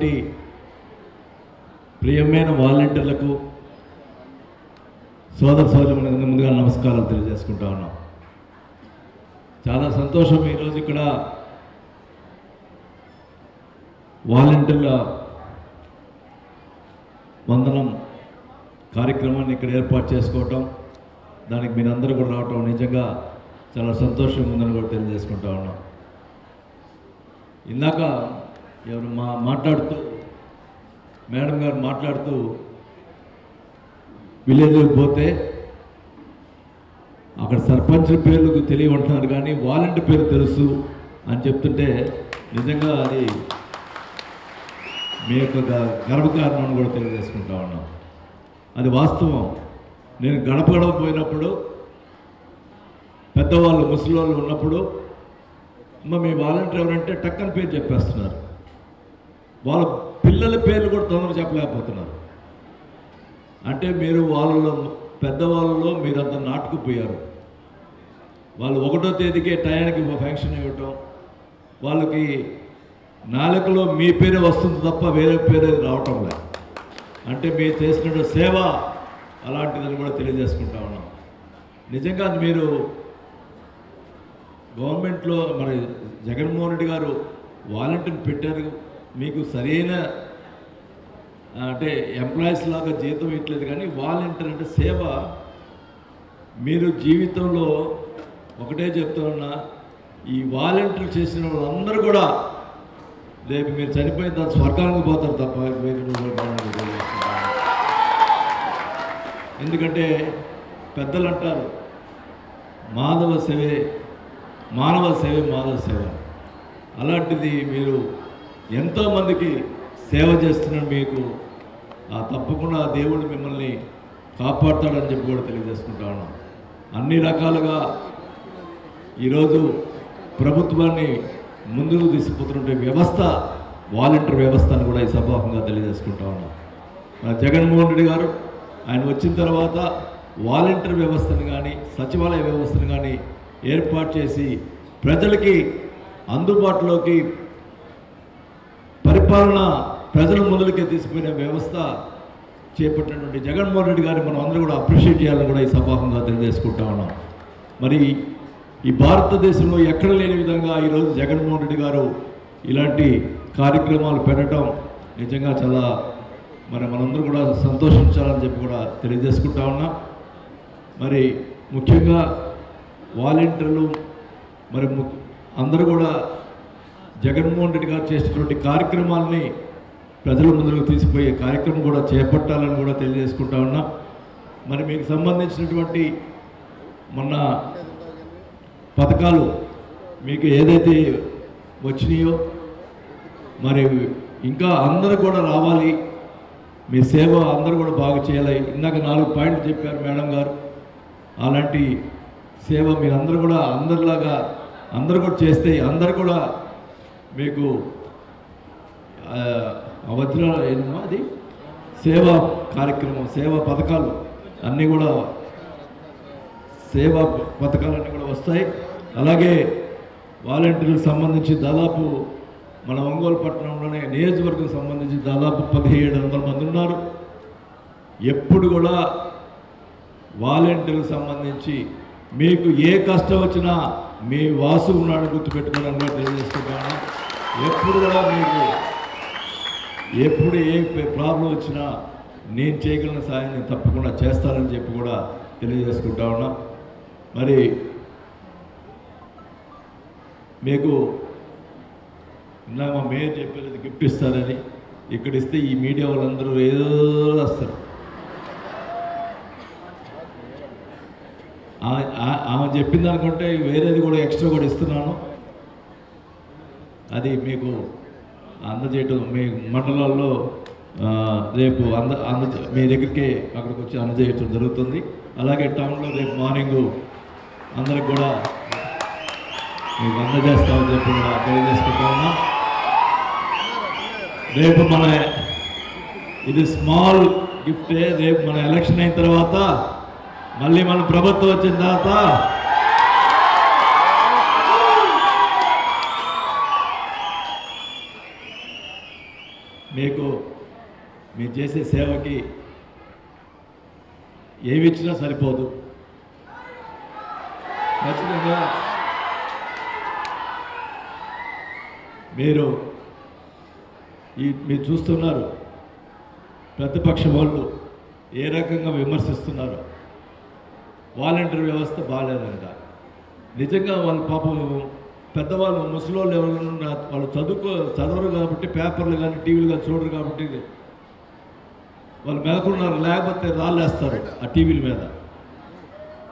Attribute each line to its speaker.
Speaker 1: చేసినటువంటి ప్రియమైన వాలంటీర్లకు సోదర సోదరులకు ముందుగా నమస్కారాలు తెలియజేసుకుంటా ఉన్నాం. చాలా సంతోషం ఈరోజు ఇక్కడ వాలంటీర్ల వందనం కార్యక్రమాన్ని ఇక్కడ ఏర్పాటు చేసుకోవటం దానికి మీరందరూ కూడా రావటం నిజంగా చాలా సంతోషంగా ఉందని కూడా తెలియజేసుకుంటా ఉన్నాం. ఇందాక ఎవరు మా మాట్లాడుతూ మేడం గారు మాట్లాడుతూ విలేజ్కి పోతే అక్కడ సర్పంచ్ పేర్లు తెలియమంటున్నారు కానీ వాలంటీర్ పేరు తెలుసు అని చెప్తుంటే నిజంగా అది మీ యొక్క గ- గర్వకారణం కూడా తెలియజేసుకుంటా ఉన్నాం. అది వాస్తవం. నేను గడప గడప పోయినప్పుడు పెద్దవాళ్ళు ముసలివాళ్ళు ఉన్నప్పుడు అమ్మ మీ వాలంటీర్ ఎవరంటే టక్కన పేరు చెప్పేస్తున్నారు. వాళ్ళ పిల్లల పేర్లు కూడా తొందరగా చెప్పలేకపోతున్నారు. అంటే మీరు వాళ్ళలో పెద్దవాళ్ళలో మీరంతా నాటుకుపోయారు. వాళ్ళు ఒకటో తేదీకే టయానికి ఫంక్షన్ ఇవ్వటం వాళ్ళకి నాలుకలో మీ పేరే వస్తుంది తప్ప వేరే పేరే రావటం లేదు అంటే మీరు చేసిన సేవ అలాంటిదని కూడా తెలియజేసుకుంటా ఉన్నాం. నిజంగా మీరు గవర్నమెంట్లో మరి జగన్మోహన్ రెడ్డి గారు వాలంటీర్ పెట్టారు. మీకు సరైన అంటే ఎంప్లాయీస్ లాగా జీతం ఇట్లేదు కానీ వాలంటీర్ అంటే సేవ మీరు జీవితంలో ఒకటే చెప్తున్నా ఈ వాలంటీర్ చేసిన వాళ్ళందరూ కూడా రేపు మీరు చనిపోయిన తర్వాత స్వర్గానికి పోతారు తప్ప రోజులు ఎందుకంటే పెద్దలు అంటారు మాధవ సేవే మానవ సేవే మాధవ సేవ. అలాంటిది మీరు ఎంతోమందికి సేవ చేస్తున్నాను మీకు. ఆ తప్పకుండా దేవుడు మిమ్మల్ని కాపాడుతాడని చెప్పి కూడా తెలియజేసుకుంటా ఉన్నాం. అన్ని రకాలుగా ఈరోజు ప్రభుత్వాన్ని ముందుకు తీసుకుపోతున్న వ్యవస్థ వాలంటీర్ వ్యవస్థ అని కూడా ఈ సభాముఖంగా తెలియజేసుకుంటా ఉన్నాం. జగన్మోహన్ రెడ్డి గారు ఆయన వచ్చిన తర్వాత వాలంటీర్ వ్యవస్థను కానీ సచివాలయ వ్యవస్థను కానీ ఏర్పాటు చేసి ప్రజలకి అందుబాటులోకి పరిపాలన ప్రజల ముందులకే తీసుకునే వ్యవస్థ చేపట్టినటువంటి జగన్మోహన్ రెడ్డి గారిని మనం అందరూ కూడా అప్రిషియేట్ చేయాలని కూడా ఈ సభాముఖంగా తెలియజేసుకుంటా ఉన్నాం. మరి ఈ భారతదేశంలో ఎక్కడ లేని విధంగా ఈరోజు జగన్మోహన్ రెడ్డి గారు ఇలాంటి కార్యక్రమాలు పెట్టడం నిజంగా చాలా మరి మనందరూ కూడా సంతోషించాలని చెప్పి కూడా తెలియజేసుకుంటా ఉన్నాం. మరి ముఖ్యంగా వాలంటీర్లు మరి ము- అందరూ కూడా జగన్మోహన్ రెడ్డి గారు చేసినటువంటి కార్యక్రమాలని ప్రజల ముందుకు తీసుకుపోయే కార్యక్రమం కూడా చేపట్టాలని కూడా తెలియజేసుకుంటా ఉన్నాం. మరి మీకు సంబంధించినటువంటి మొన్న పథకాలు మీకు ఏదైతే వచ్చినాయో మరి ఇంకా అందరూ కూడా రావాలి. మీ సేవ అందరూ కూడా బాగా చేయాలి. ఇందాక నాలుగు పాయింట్లు చెప్పారు మేడం గారు. అలాంటి సేవ మీరందరూ కూడా అందరిలాగా అందరూ కూడా చేస్తే అందరు కూడా మీకు అవధిలో ఆ ఏంటమ్మా అది? సేవా కార్యక్రమం సేవా పథకాలు అన్నీ కూడా సేవా పథకాలన్నీ కూడా వస్తాయి. అలాగే వాలంటీర్లకు సంబంధించి దాదాపు మన ఒంగోలు పట్టణంలోనే నియోజకవర్గం సంబంధించి దాదాపు పదిహేడు వందల మంది ఉన్నారు. ఎప్పుడు కూడా వాలంటీర్లకు సంబంధించి మీకు ఏ కష్టం వచ్చినా మీ వాసు ఉన్నాడు గుర్తుపెట్టుకోవడం కూడా తెలియజేస్తున్నాను. ఎప్పుడు కూడా మీకు ఎప్పుడు ఏ ప్రాబ్లం వచ్చినా నేను చేయగలిగిన సాయం నేను తప్పకుండా చేస్తానని చెప్పి కూడా తెలియజేసుకుంటా ఉన్నా. మరి మీకు ఇందాక మా మేయర్ చెప్పేది గిఫ్ట్ ఇస్తారని ఇక్కడ ఇస్తే ఈ మీడియా వాళ్ళందరూ ఏదో వస్తారు ఆ- ఆ- ఆమె చెప్పింది అనుకుంటే వేరేది కూడా ఎక్స్ట్రా కూడా ఇస్తున్నాను. అది మీకు అందజేయటం మీ మండలాల్లో రేపు అంద అంద మీ దగ్గరికి అక్కడికి వచ్చి అందజేయటం జరుగుతుంది. అలాగే టౌన్లో రేపు మార్నింగ్ అందరికి కూడా మీకు అందజేస్తామని చెప్పి కూడా తెలియజేసుకుంటా రేపు మన ఇది స్మాల్ గిఫ్టే రేపు మన ఎలక్షన్ అయిన తర్వాత మళ్ళీ మన ప్రభుత్వం వచ్చిన తర్వాత మీకు మీరు చేసే సేవకి ఏమి ఇచ్చినా సరిపోదు. ఖచ్చితంగా మీరు ఈ మీరు చూస్తున్నారు. ప్రతిపక్ష వాళ్ళు ఏ రకంగా విమర్శిస్తున్నారు? వాలంటీర్ వ్యవస్థ బాగాలేదంట నిజంగా వాళ్ళ పాపం పెద్దవాళ్ళు ముసలోళ్ళు ఎవరైనా వాళ్ళు చదువుకో చదవరు కాబట్టి పేపర్లు కానీ టీవీలు కానీ చూడరు కాబట్టి వాళ్ళు మేకున్నారు లేకపోతే రాళ్ళేస్తారు ఆ టీవీల మీద.